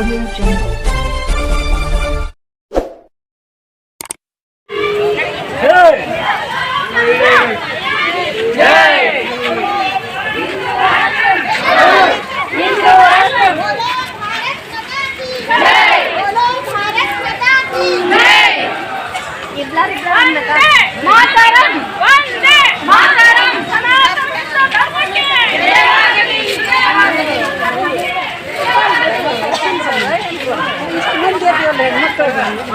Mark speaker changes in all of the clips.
Speaker 1: Audio Jungle.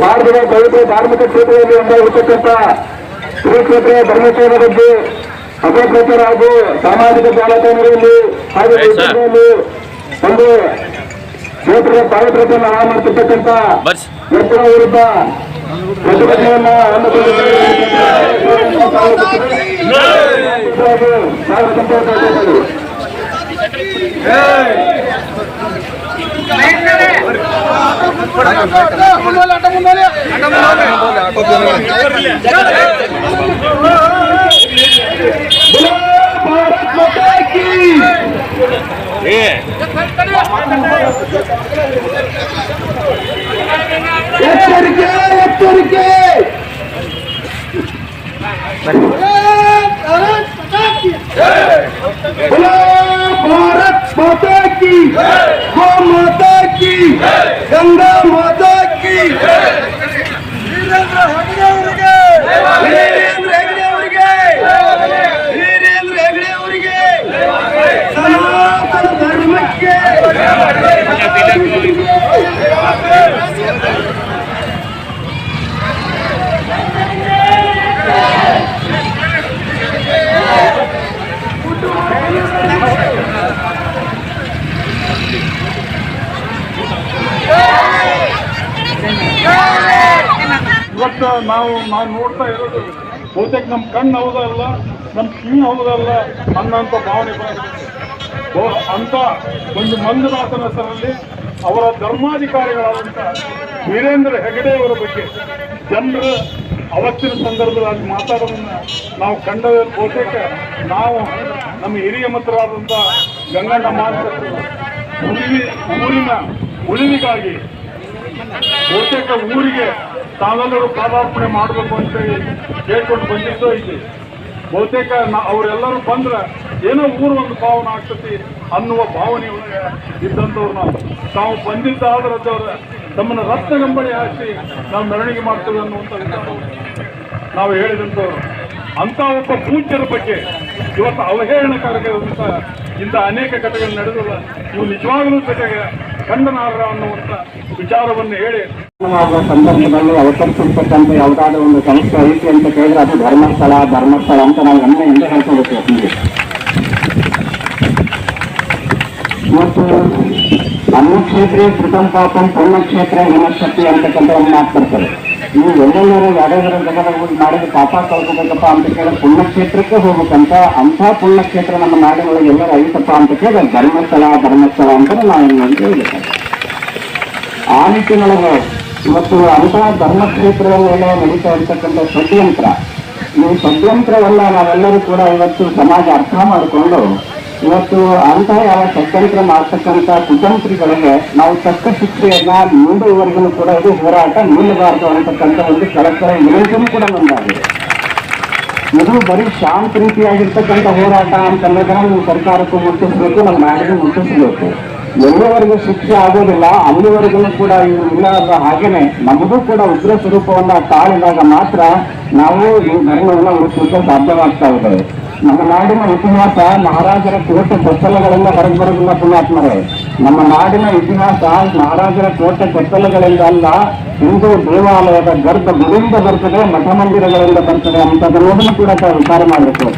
Speaker 2: ಭಾರತದ ಪವಿತ್ರ ಧಾರ್ಮಿಕ ಕ್ಷೇತ್ರದಲ್ಲಿ ಒಂದಾಗಿರ್ತಕ್ಕಂಥ ಶ್ರೀಕ್ಷೇತ್ರ ಕ್ಷೇತ್ರ ಧರ್ಮಸ್ಥಳ ಬಗ್ಗೆ ಅಪಪ್ರಚಾರ ಹಾಗೂ ಸಾಮಾಜಿಕ ಜಾಲತಾಣಗಳಲ್ಲಿ ಹಾಗೂ ಒಂದು ಕ್ಷೇತ್ರದ ಪವಿತ್ರತೆಯನ್ನು ಹಾಳು ಮಾಡ್ತಿರ್ತಕ್ಕಂಥ ವ್ಯಕ್ತಿಗಳ ವಿರುದ್ಧ ಪ್ರತಿಭಟನೆಯನ್ನ ಹಮ್ಮಿಕೊಂಡಿದ್ದಾರೆ. ఎక్కడికే
Speaker 3: ಇವತ್ತು ನಾವು ನಾವು ನೋಡ್ತಾ ಇರೋದು ಬಹುತೇಕ ನಮ್ಮ ಕಣ್ಣು ಹೌದಲ್ಲ ನಮ್ಮ ಕಿವಿ ಹೌದಲ್ಲ ಅನ್ನೋಂಥ ಭಾವನೆ ಅಂತ ಒಂದು ಮಂಜುನಾಥನ ಹೆಸರಲ್ಲಿ ಅವರ ಧರ್ಮಾಧಿಕಾರಿಗಳಾದಂಥ ವೀರೇಂದ್ರ ಹೆಗಡೆಯವರ ಬಗ್ಗೆ ಜನರು ಅವತ್ತಿನ ಸಂದರ್ಭದಲ್ಲಿ ಮಾತಾಡೋದನ್ನ ನಾವು ಕಂಡ ಬಹುತೇಕ ನಾವು ನಮ್ಮ ಹಿರಿಯ ಮಿತ್ರರಾದಂಥ ಗಂಗಣ್ಣ ಮಾಸ್ತರು ಊರಿನ ಉಳಿವಿಗಾಗಿ ಬಹುತೇಕ ಊರಿಗೆ ತಾವೆಲ್ಲರೂ ಪಾದಾರ್ಪಣೆ ಮಾಡಬೇಕು ಅಂತ ಹೇಳಿ ಕೇಳ್ಕೊಂಡು ಬಂದಿದ್ದೋ ಐತಿ ಬಹುತೇಕ ಅವರೆಲ್ಲರೂ ಬಂದ್ರೆ ಏನೋ ಊರು ಒಂದು ಭಾವನೆ ಆಗ್ತತಿ ಅನ್ನುವ ಭಾವನೆ ಇದ್ದಂಥವ್ರು ನಾವು. ತಾವು ಬಂದಿದ್ದಾದ್ರದ್ದವ್ರ ತಮ್ಮನ್ನ ರತ್ನಗಂಬಳಿ ಹಾಕಿ ನಾವು ಮೆರವಣಿಗೆ ಮಾಡ್ತೇವೆ ಅನ್ನುವಂಥ ವಿಚಾರ ನಾವು ಹೇಳಿದಂಥವ್ರು. ಅಂತ ಒಬ್ಬ ಪೂಜ್ಯರ ಬಗ್ಗೆ ಇವತ್ತು ಅವಹೇಳನಕಾರಕ ಇಂಥ ಅನೇಕ ಕಥೆಗಳು ನಡೆದಲ್ಲ ಇವು ನಿಜವಾಗಲೂ ಜೊತೆಗೆ ಖಂಡನಾರ್ಹ ಅನ್ನುವಂಥ ವಿಚಾರವನ್ನು ಹೇಳಿ.
Speaker 2: ಸಂದರ್ಭದಲ್ಲಿ ಅವತರಿಸಿರ್ತಕ್ಕಂಥ ಯಾವುದಾದ್ರೂ ಒಂದು ಸಂಸ್ಥೆ ಐತಿ ಅಂತ ಕೇಳಿದ್ರೆ ಅದು ಧರ್ಮಸ್ಥಳ ಧರ್ಮಸ್ಥಳ ಅಂತ ನಾವು ಹೆಮ್ಮೆಯಿಂದ ಹೇಳ್ಕೋಬೇಕು ಅಂದ್ರೆ ಮತ್ತು ಅನ್ನಕ್ಷೇತ್ರ ಕೃತಂ ಪಾಪಂ ಪುಣ್ಯಕ್ಷೇತ್ರ ಹಿಮಶಕ್ತಿ ಅಂತಕ್ಕಂಥ ಒಂದು ಮಾತು ಬರ್ತದೆ ನೀವು ಎಲ್ಲೆಲ್ಲರೂ ಯಾವ್ದಾದ್ರು ಹೋಗಿ ಮಾಡಿದ ಪಾಪ ಕಳ್ಕೋಬೇಕಪ್ಪ ಅಂತ ಕೇಳಿದ್ರೆ ಪುಣ್ಯಕ್ಷೇತ್ರಕ್ಕೆ ಹೋಗ್ಬೇಕಂತ ಅಂಥ ಪುಣ್ಯಕ್ಷೇತ್ರ ನಮ್ಮ ನಾಡಿನೊಳಗೆ ಎಲ್ಲರೂ ಐತಪ್ಪ ಅಂತ ಕೇಳಿದ್ರೆ ಧರ್ಮಸ್ಥಳ ಧರ್ಮಸ್ಥಳ ಅಂತ ನಾವು ಹೇಳ್ಬೇಕು. ಆ ನಿಟ್ಟಿನೊಳಗೆ ಇವತ್ತು ಅಂತಹ ಧರ್ಮಕ್ಷೇತ್ರದಲ್ಲಿ ಎಲ್ಲ ನಡೀತಾ ಇರ್ತಕ್ಕಂಥ ಷಡ್ಯಂತ್ರ. ಈ ಷಡ್ಯಂತ್ರವನ್ನ ನಾವೆಲ್ಲರೂ ಕೂಡ ಇವತ್ತು ಸಮಾಜ ಅರ್ಥ ಮಾಡಿಕೊಂಡು ಇವತ್ತು ಅಂತಹ ಯಾವ ಷಡ್ಯಂತ್ರ ಮಾಡ್ತಕ್ಕಂಥ ಕುತಂತ್ರಿಗಳಿಗೆ ನಾವು ತಕ್ಕ ಶಿಕ್ಷೆಯನ್ನ ನೀಡುವವರೆಗೂ ಕೂಡ ಇದು ಹೋರಾಟ ನಿಲ್ಲಬಾರದು ಅಂತಕ್ಕಂಥ ಒಂದು ಸರಕಾರ ವಿರೋಧನೂ ಕೂಡ ನಮ್ದಾಗಿದೆ ಇದು ಬರೀ ಶಾಂತ ರೀತಿಯಾಗಿರ್ತಕ್ಕಂಥ ಹೋರಾಟ ಅಂತಂದ್ರೆ ನಾವು ಸರ್ಕಾರಕ್ಕೂ ಮುಟ್ಟಿಸ್ಬೇಕು, ನಮ್ಮ ನಾಡಿಗೂ ಮುಟ್ಟಿಸ್ಬೇಕು. ಎಲ್ಲಿವರೆಗೂ ಶಿಕ್ಷೆ ಆಗೋದಿಲ್ಲ, ಅಲ್ಲಿವರೆಗೂ ಕೂಡ ಇಲ್ಲ ಹಾಗೇನೆ ನಮಗೂ ಕೂಡ ಉಗ್ರ ಸ್ವರೂಪವನ್ನ ತಾಳಿದಾಗ ಮಾತ್ರ ನಾವು ಈ ಧರ್ಮವನ್ನು ಉಳಿಸಲಿಕ್ಕೆ ಸಾಧ್ಯವಾಗ್ತಾ ಇದೆ. ನಮ್ಮ ನಾಡಿನ ಇತಿಹಾಸ ಮಹಾರಾಜರ ಕೋಟೆ ಕೊತ್ತಲಗಳಿಂದ ಹೊರಗೆ ಬರೋದಿಲ್ಲ ಪುಣ್ಯಾತ್ಮರೇ. ನಮ್ಮ ನಾಡಿನ ಇತಿಹಾಸ ಮಹಾರಾಜರ ಕೋಟೆ ಕೊತ್ತಲಗಳಿಂದ ಅಲ್ಲ, ಹಿಂದೂ ದೇವಾಲಯದ ಗರ್ಭ ಗುಡಿಯಿಂದ ಬರ್ತದೆ ಮಠ ಮಂದಿರಗಳಿಂದ ಬರ್ತದೆ ಅಂತದನ್ನೋದನ್ನು ಕೂಡ ವಿಚಾರ ಮಾಡಬೇಕು